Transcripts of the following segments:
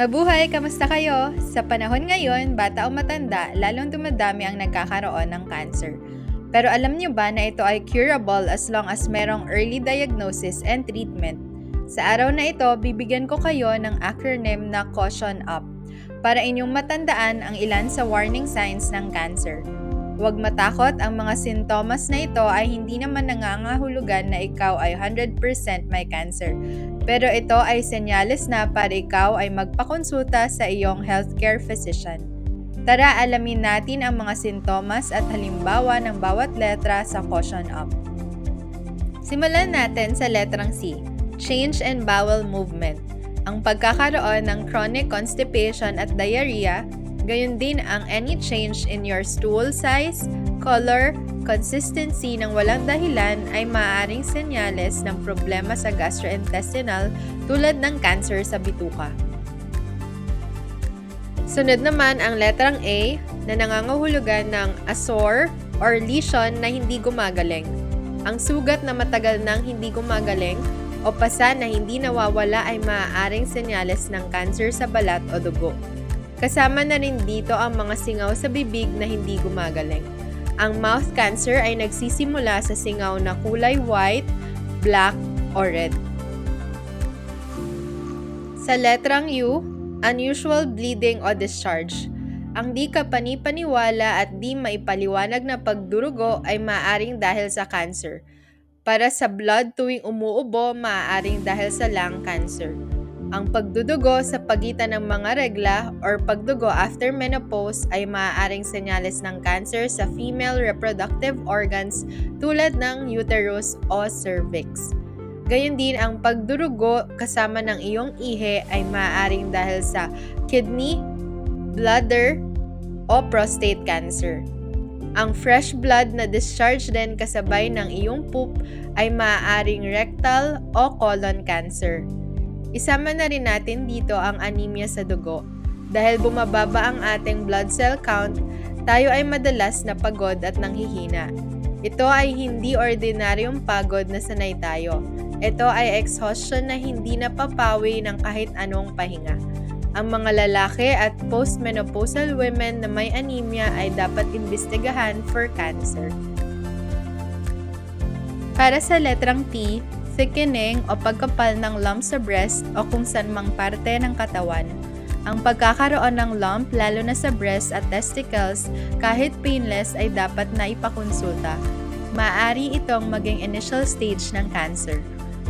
Mabuhay! Kamusta kayo? Sa panahon ngayon, bata o matanda, lalong dumadami ang nagkakaroon ng cancer. Pero alam niyo ba na ito ay curable as long as merong early diagnosis and treatment? Sa araw na ito, bibigyan ko kayo ng acronym na Caution Up para inyong matandaan ang ilan sa warning signs ng cancer. Huwag matakot, ang mga sintomas na ito ay hindi naman nangangahulugan na ikaw ay 100% may cancer. Pero ito ay senyales na para ikaw ay magpakonsulta sa iyong healthcare physician. Tara alamin natin ang mga sintomas at halimbawa ng bawat letra sa Caution Up. Simulan natin sa letrang C, change in bowel movement. Ang pagkakaroon ng chronic constipation at diarrhea Gayon din ang any change in your stool size, color, consistency ng walang dahilan ay maaaring senyales ng problema sa gastrointestinal tulad ng cancer sa bituka. Sunod naman ang letrang A na nangangahulugan ng a sore or lesion na hindi gumagaling. Ang sugat na matagal nang hindi gumagaling o pasa na hindi nawawala ay maaaring senyales ng cancer sa balat o dugo. Kasama na rin dito ang mga singaw sa bibig na hindi gumagaling. Ang mouth cancer ay nagsisimula sa singaw na kulay white, black, or red. Sa letrang U, unusual bleeding o discharge. Ang di ka panipaniwala at di maipaliwanag na pagdurugo ay maaaring dahil sa cancer. Para sa blood tuwing umuubo, maaaring dahil sa lung cancer. Ang pagdudugo sa pagitan ng mga regla or pagdugo after menopause ay maaaring senyales ng cancer sa female reproductive organs tulad ng uterus o cervix. Gayon din ang pagdurugo kasama ng iyong ihe ay maaaring dahil sa kidney, bladder, o prostate cancer. Ang fresh blood na discharge din kasabay ng iyong poop ay maaaring rectal o colon cancer. Isama na rin natin dito ang anemia sa dugo. Dahil bumababa ang ating blood cell count, tayo ay madalas na pagod at nanghihina. Ito ay hindi ordinaryong pagod na sanay tayo. Ito ay exhaustion na hindi napapawi ng kahit anong pahinga. Ang mga lalaki at postmenopausal women na may anemia ay dapat imbestigahan for cancer. Para sa letrang T, thickening o pagkapal ng lump sa breast o kung saan mang parte ng katawan. Ang pagkakaroon ng lump lalo na sa breast at testicles kahit painless ay dapat na ipakonsulta. Maaari itong maging initial stage ng cancer.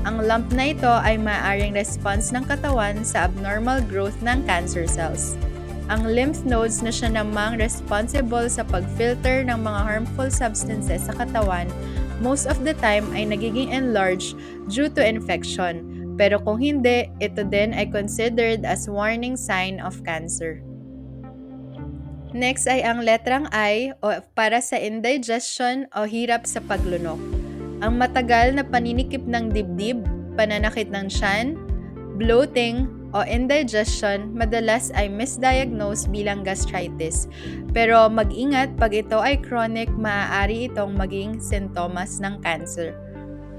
Ang lump na ito ay maaaring response ng katawan sa abnormal growth ng cancer cells. Ang lymph nodes na siya namang responsible sa pag-filter ng mga harmful substances sa katawan most of the time ay nagiging enlarged due to infection. Pero kung hindi, ito din ay considered as warning sign of cancer. Next ay ang letrang I o para sa indigestion o hirap sa paglunok. Ang matagal na paninikip ng dibdib, pananakit ng tiyan, bloating, o indigestion madalas ay misdiagnosed bilang gastritis. Pero mag-ingat pag ito ay chronic, maaari itong maging sintomas ng cancer.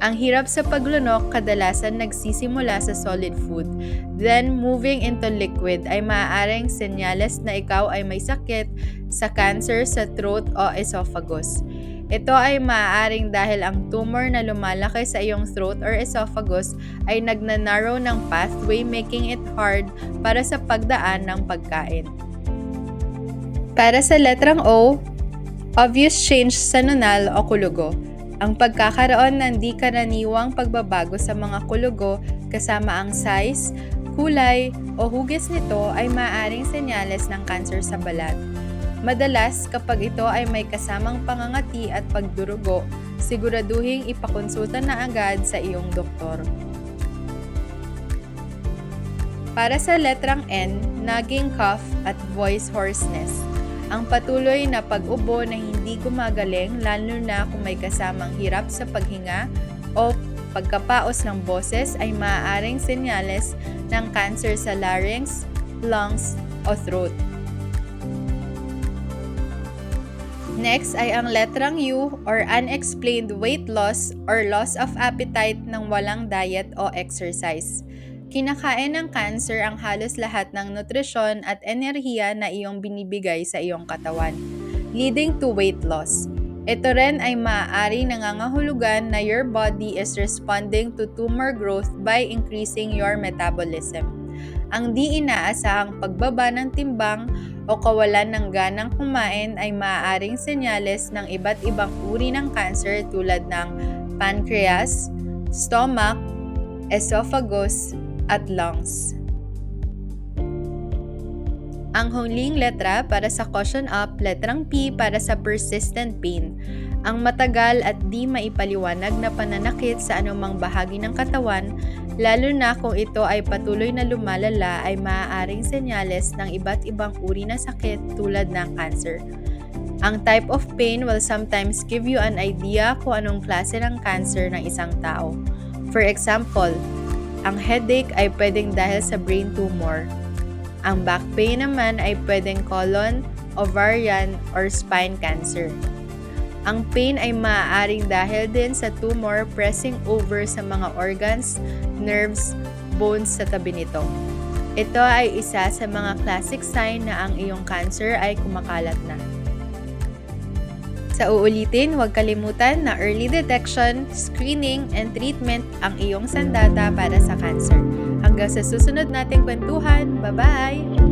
Ang hirap sa paglunok kadalasan nagsisimula sa solid food. Then, moving into liquid ay maaaring senyales na ikaw ay may sakit sa cancer sa throat o esophagus. Ito ay maaaring dahil ang tumor na lumalaki sa iyong throat or esophagus ay nagnanarrow ng pathway making it hard para sa pagdaan ng pagkain. Para sa letrang O, obvious change sa nunal o kulugo. Ang pagkakaroon ng di karaniwang pagbabago sa mga kulugo kasama ang size, kulay o hugis nito ay maaaring senyales ng cancer sa balat. Madalas, kapag ito ay may kasamang pangangati at pagdurugo, siguraduhing ipakonsulta na agad sa iyong doktor. Para sa letrang N, nagging cough at voice hoarseness. Ang patuloy na pag-ubo na hindi gumagaling lalo na kung may kasamang hirap sa paghinga o pagkapaos ng boses ay maaaring senyales ng cancer sa larynx, lungs o throat. Next ay ang letrang U or unexplained weight loss or loss of appetite ng walang diet o exercise. Kinakain ng cancer ang halos lahat ng nutrisyon at enerhiya na iyong binibigay sa iyong katawan, leading to weight loss. Ito rin ay maaari nangangahulugan na your body is responding to tumor growth by increasing your metabolism. Ang di inaasahang pagbaba ng timbang o kawalan ng ganang kumain ay maaaring senyales ng iba't ibang uri ng cancer tulad ng pancreas, stomach, esophagus, at lungs. Ang huling letra para sa caution up, letrang P para sa persistent pain. Ang matagal at di maipaliwanag na pananakit sa anumang bahagi ng katawan, lalo na kung ito ay patuloy na lumalala ay maaaring senyales ng iba't ibang uri na sakit tulad ng cancer. Ang type of pain will sometimes give you an idea kung anong klase ng cancer ng isang tao. For example, ang headache ay pwedeng dahil sa brain tumor. Ang back pain naman ay pwedeng colon, ovarian, or spine cancer. Ang pain ay maaaring dahil din sa tumor pressing over sa mga organs, nerves, bones sa tabi nito. Ito ay isa sa mga classic sign na ang iyong cancer ay kumakalat na. Sa uulitin, huwag kalimutan na early detection, screening, and treatment ang iyong sandata para sa cancer. Hanggang sa susunod nating kwentuhan, bye-bye!